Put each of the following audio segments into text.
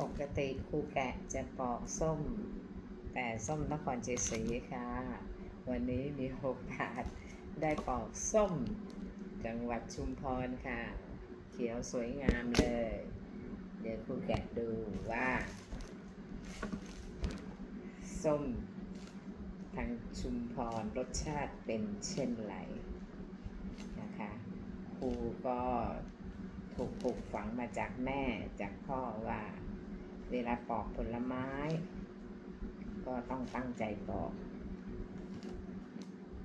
ปกติครูแกะจะปอกส้ม แต่ส้มนครเจศรีค่ะ วันนี้มีโอกาสได้ปอกส้ม จังหวัดชุมพรค่ะ เขียวสวยงามเลย เดี๋ยวครูแกะดูว่า ส้มทางชุมพรรสชาติเป็นเช่นไรนะคะครูก็ถูกปลูกฝังมาจากแม่จากพ่อว่า เวลาปอกผลไม้ ก็ต้องตั้งใจปอก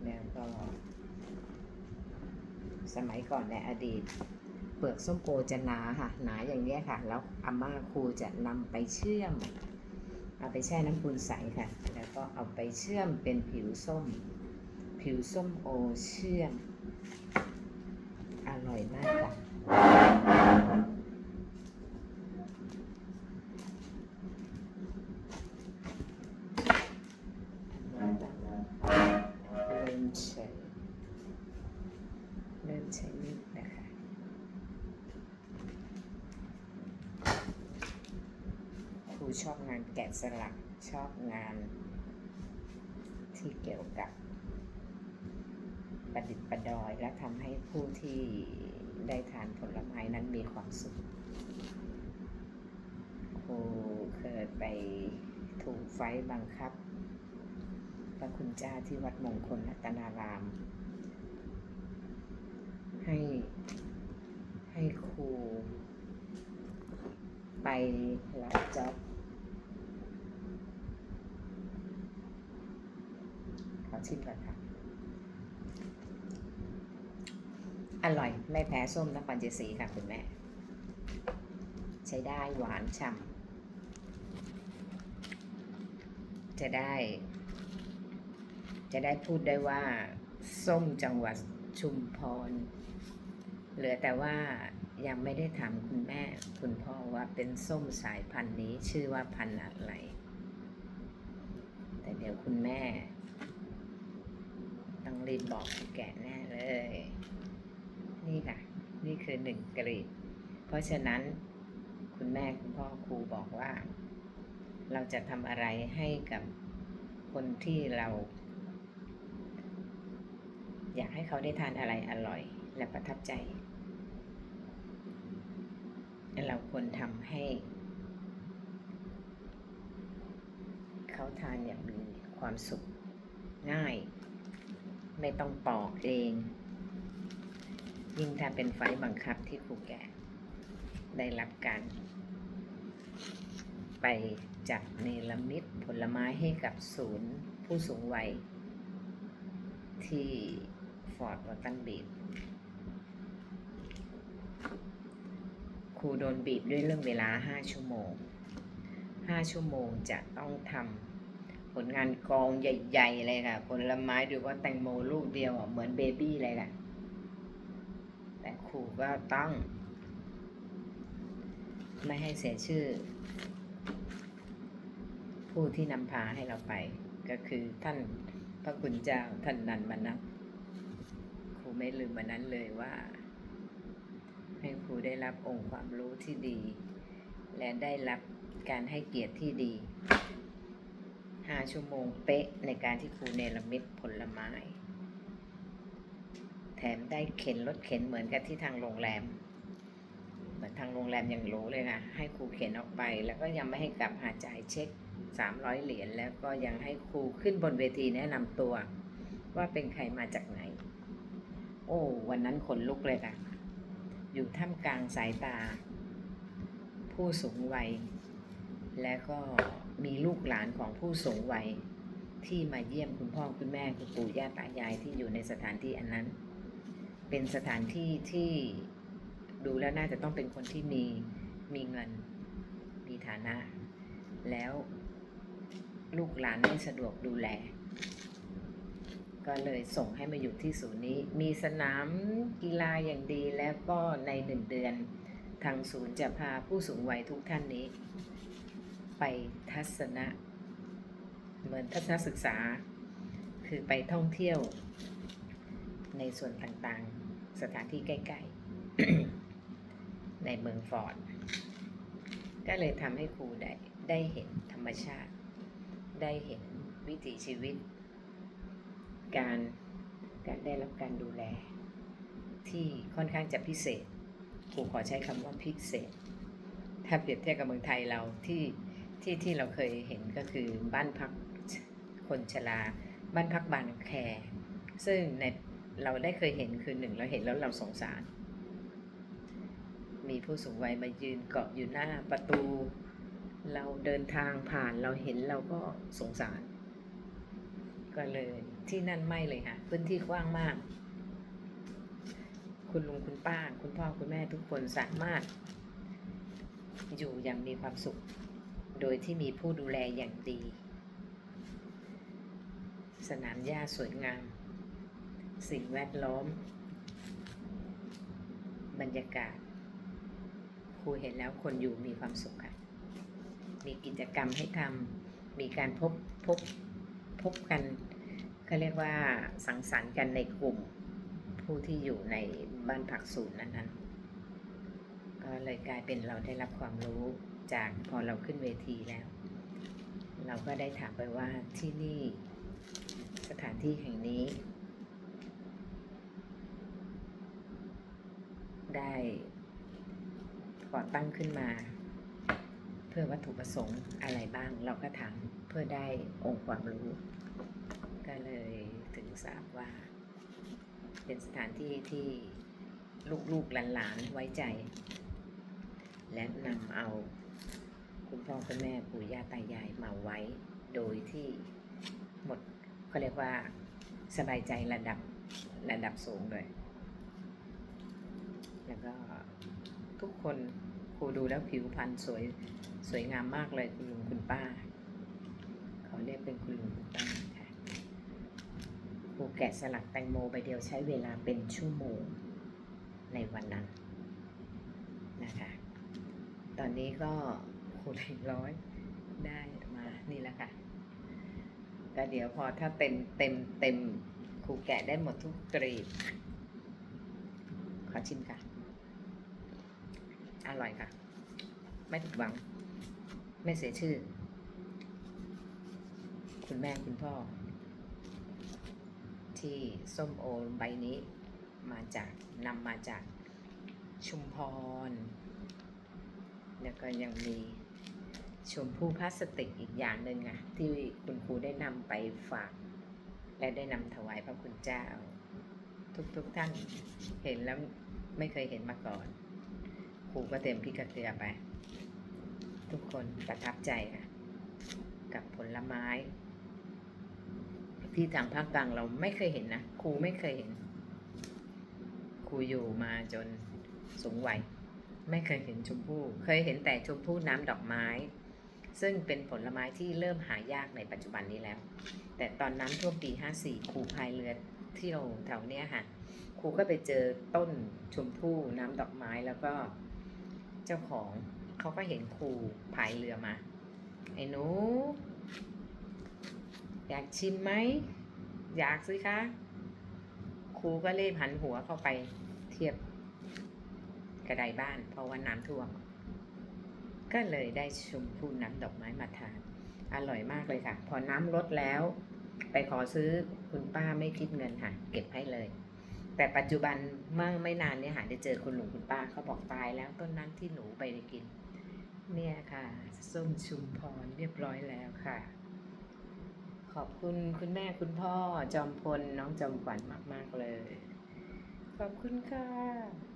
แล้วก็ สมัยก่อนในอดีต เปลือกส้มโอจะหนาค่ะ หนาอย่างนี้ค่ะ แล้วอาม่าครูจะนำไปเชื่อม เอาไปแช่น้ำปูนใสค่ะ แล้วก็เอาไปเชื่อมเป็นผิวส้ม ผิวส้มโอเชื่อม อร่อยมากค่ะ ช้มีดนะคะ ครูชอบงานแกะสลักชอบงานที่เกี่ยวกับประดิษฐ์ประดอยและทำให้ผู้ที่ได้ทานผลไม้นั้นมีความสุข ครูเคยไปถูกไฟบังคับพระคุณเจ้าที่วัดมงคลรัตนาราม ให้ ให้ครู ไปรับจ็อบขอชิมก่อนค่ะ อร่อย ไม่แพ้ส้มนครเจศรีค่ะคุณแม่ ใช้ได้หวานฉ่ำจะได้จะได้พูดได้ว่า ส้มจังหวัดชุมพร เหลือแต่ว่ายังไม่ได้ถามคุณแม่คุณพ่อว่าเป็นส้มสายพันธุ์นี้ชื่อว่าพันธุ์อะไร แต่เดี๋ยวคุณแม่ ต้องรีบบอกแกะแน่เลย นี่ค่ะ นี่คือหนึ่งกรีดเพราะฉะนั้นคุณแม่คุณพ่อครูบอกว่า เราจะทำอะไรให้กับคนที่เรา อยากให้เขาได้ทานอะไรอร่อย และประทับใจ เราควรทำให้ เขาทานอย่างมีความสุขง่าย ไม่ต้องปอกเอง ยิ่งถ้าเป็นไฟบังคับที่ครูแก่ได้รับการไปจัดเนรมิตผลไม้ให้กับศูนย์ผู้สูงวัยที่ฟอร์ดวอตันบีดค รูโดนบีบด้วยเรื่องเวลา 5 ชั่วโมง 5 ชั่วโมงจะต้องทำผลงานกองใหญ่ๆเลยค่ะ ผลไม้หรือว่าแตงโมลูกเดียวเหมือนเบบี้เลยค่ะแต่ครูก็ต้อง ไม่ให้เสียชื่อ ผู้ที่นำพาให้เราไป ก็คือท่านพระคุณเจ้าท่านนันมานับครูไม่ลืมวันนั้นเลยว่า ให้ครูได้รับองค์ความรู้ที่ดี และได้รับการให้เกียรติที่ดีห้าชั่วโมงเป๊ะในการที่ครูเนรมิตผลไม้ แถมได้เข็นรถเข็นเหมือนกับที่ทางโรงแรม เหมือนทางโรงแรมยังรู้เลยนะให้ครูเข็นออกไป แล้วก็ยังไม่ให้กลับหาจ่ายเช็ค 300 เหรียญแล้วก็ยังให้ครูขึ้นบนเวทีแนะนำตัว ว่าเป็นใครมาจากไหน โอ้ วันนั้นขนลุกเลยค่ะ อยู่ท่ามกลางสายตา ผู้สูงวัย และก็มีลูกหลานของผู้สูงวัยที่มาเยี่ยมคุณพ่อคุณแม่คุณปู่ย่าตายายที่อยู่ในสถานที่อันนั้น เป็นสถานที่ที่ดูแล้วน่าจะต้องเป็นคนที่มีมีเงินมีฐานะ แล้วลูกหลานไม่สะดวกดูแล ก็เลยส่งให้มาอยู่ที่ศูนย์นี้ มีสนามกีฬาอย่างดีแล้วก็ในหนึ่งเดือน ทางศูนย์จะพาผู้สูงวัยทุกท่านนี้ ไปทัศนะ เหมือนทัศนศึกษา คือไปท่องเที่ยว ในส่วนต่างๆ สถานที่ใกล้ ๆ ในเมืองฟอร์ด ก็เลยทำให้ครูได้ได้เห็นธรรมชาติ ได้เห็นวิถีชีวิต การการได้รับการดูแล ที่ค่อนข้างจะพิเศษครูขอใช้คำว่าพิเศษ ถ้าเปรียบเทียบกับเมืองไทยเราที่ที่ที่เราเคยเห็นก็คือบ้านพักคนชราบ้านพักบานแคร์ซึ่งในเราได้เคยเห็นคือหนึ่งเราเห็นแล้วเราสงสาร มีผู้สูงวัยมายืนเกาะอยู่หน้าประตู เราเดินทางผ่านเราเห็นเราก็สงสาร ก็เลย ที่นั่นไม่เลยค่ะ พื้นที่กว้างมาก คุณลุงคุณป้า คุณพ่อคุณแม่ทุกคนสามารถ อยู่อย่างมีความสุข โดยที่มีผู้ดูแลอย่างดี สนามหญ้าสวยงาม สิ่งแวดล้อม บรรยากาศครูเห็นแล้วคนอยู่มีความสุขค่ะ มีกิจกรรมให้ทำมีการพบพบพบกัน เขาเรียกว่าสังสรรค์กันในกลุ่มผู้ที่อยู่ในบ้านพักศูนย์นั้นๆ ก็เลยกลายเป็นเราได้รับความรู้จากพอเราขึ้นเวทีแล้ว เราก็ได้ถามไปว่าที่นี่สถานที่แห่งนี้ ได้ก่อตั้งขึ้นมา เพื่อวัตถุประสงค์อะไรบ้าง เราก็ถามเพื่อได้องค์ความรู้ ก็เลยถึงทราบว่า เป็นสถานที่ที่ลูกๆหลานๆไว้ใจ และนำเอาคุณพ่อคุณแม่ปู่ย่าตายายมาไว้ โดยที่หมดเขาเรียกว่าสบายใจระดับระดับสูงเลยแล้วก็ทุกคนครูดูแล้วผิวพรรณสวยสวยงามมากเลยคุณลุงคุณป้า เขาเรียกเป็นคุณลุงคุณป้า กูแกะสลักแตงโมใบเดียวใช้เวลาเป็นชั่วโมงในวันนั้นนะคะ ตอนนี้ก็ครูเล็กร้อยได้มานี่แหละค่ะก็เดี๋ยวพอถ้าเต็มเต็มเต็มครูแกะได้หมดทุกกรีบขอชิมค่ะ อร่อยค่ะ ไม่ผิดหวัง ไม่เสียชื่อ คุณแม่คุณพ่อ ที่ส้มโอใบนี้มาจากนำมาจากชุมพร แล้วก็ยังมีชมพู่พลาสติกอีกอย่างหนึ่งอะที่คุณครูได้นำไปฝาก และได้นำถวายพระคุณเจ้า ทุกๆทท่านเห็นแล้วไม่เคยเห็นมาก่อนครูก็เต็มพิกกรเกลือไป ทุกคนประทับใจค่ะกับผลไม้ ที่ทางภาคกลางเราไม่เคยเห็นนะครูไม่เคยเห็นครูอยู่มาจนสูงวัยไม่เคยเห็นชมพู่เคยเห็นแต่ชมพู่น้ำดอกไม้ ซึ่งเป็นผลไม้ที่เริ่มหายากในปัจจุบันนี้แล้ว แต่ตอนน้ำท่วมปี 54ครูพายเรือเที่ยวแถวเนี้ยค่ะครูก็ไปเจอต้นชมพู่น้ำดอกไม้แล้วก็เจ้าของเขาก็เห็นครูพายเรือมา ไอ้หนู อยากชิมไหม อยากสิคะ ครูก็รีบหันหัวเข้าไปเทียบกระไดบ้านเพราะว่าน้ำท่วม ก็เลยได้ชมพู่น้ำดอกไม้มาทาน อร่อยมากเลยค่ะ พอน้ำลดแล้ว ไปขอซื้อคุณป้าไม่คิดเงินค่ะ เก็บให้เลย แต่ปัจจุบันเมื่อไม่นานเนี่ยหาได้เจอคุณลุงคุณป้าเขาบอกตายแล้วต้นนั้นที่หนูไปกิน เนี่ยค่ะ ส้มชุมพรเรียบร้อยแล้วค่ะ ขอบคุณคุณแม่คุณพ่อจอมพลน้องจอมขวัญมาก ๆ เลย ขอบคุณค่ะ